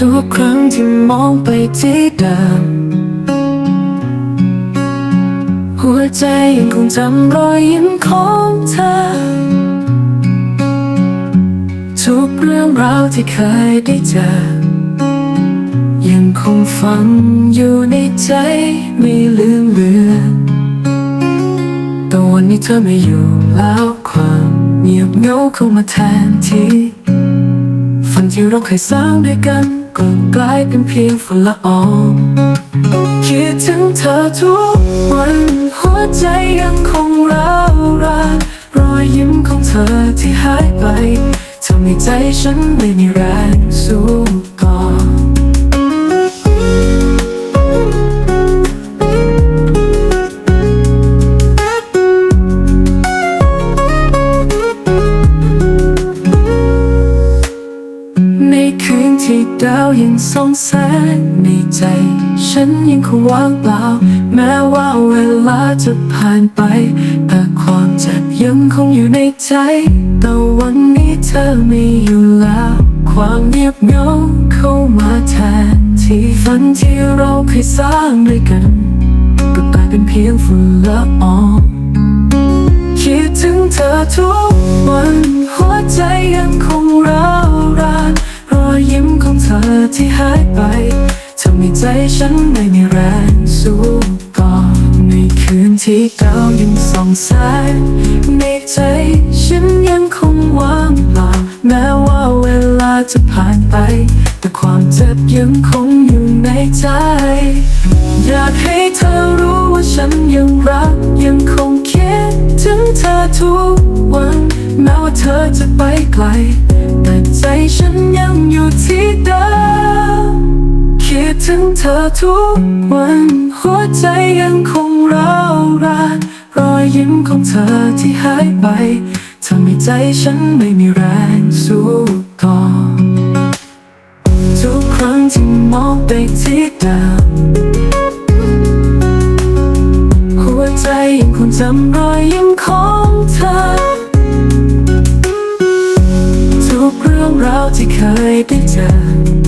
ทุกครั้งที่มองไปที่เดิมหัวใจยังคงจำรอยยิ้มของเธอ ทุกเรื่องราวที่เคยได้เจอ ยังคงฝังอยู่ในใจไม่ลืมเลือนแต่วันนี้เธอไม่อยู่แล้วความเงียบเหงาเข้ามาแทนที่ฝันที่เราเคยสร้างด้วยกัน ก็กลายเป็นเพียงฝุ่นละอองคิดถึงเธอทุกวันหัวใจยังคงร้าวรานรอยยิ้มของเธอที่หายไปทำให้ใจฉันไม่มีแรงสู้ ส่องแสงในใจ ฉันยังคงว่างเปล่า แม้ว่าเวลาจะผ่านไป แต่ความเจ็บยังคงอยู่ในใจ แต่วันนี้เธอไม่อยู่แล้ว ความเงียบเหงาเข้ามาแทน ที่ฝันที่เราเคยสร้างด้วยกันก็กลายเป็นเพียงฝุ่นละอองคิดถึงเธอทุกวัน หัวใจยังคงร้า ที่หายไปทำให้ใจฉันไม่มีแรงสู้ต่อในคืนที่ดาวยังส่องแสงในใจฉันยังคงว่างเปล่าแม้ว่าเวลาจะผ่านไป แต่ความเจ็บยังคงอยู่ในใจ อยากให้เธอรู้ว่าฉันยังรักยังคงคิดถึงเธอทุกวัน แม้ว่าเธอจะไปไกล อทุกวัน หัวใจยังคงร้าวรานรอยยิ้มของเธอที่หายไปทำให้ใจฉันไม่มีแรงสู้ต่อ ทุกครั้งที่มองไปที่ดิมหัวใจยังคงจำรอยยิ้มของเธอทุกเรื่องราวที่เคยได้เจอ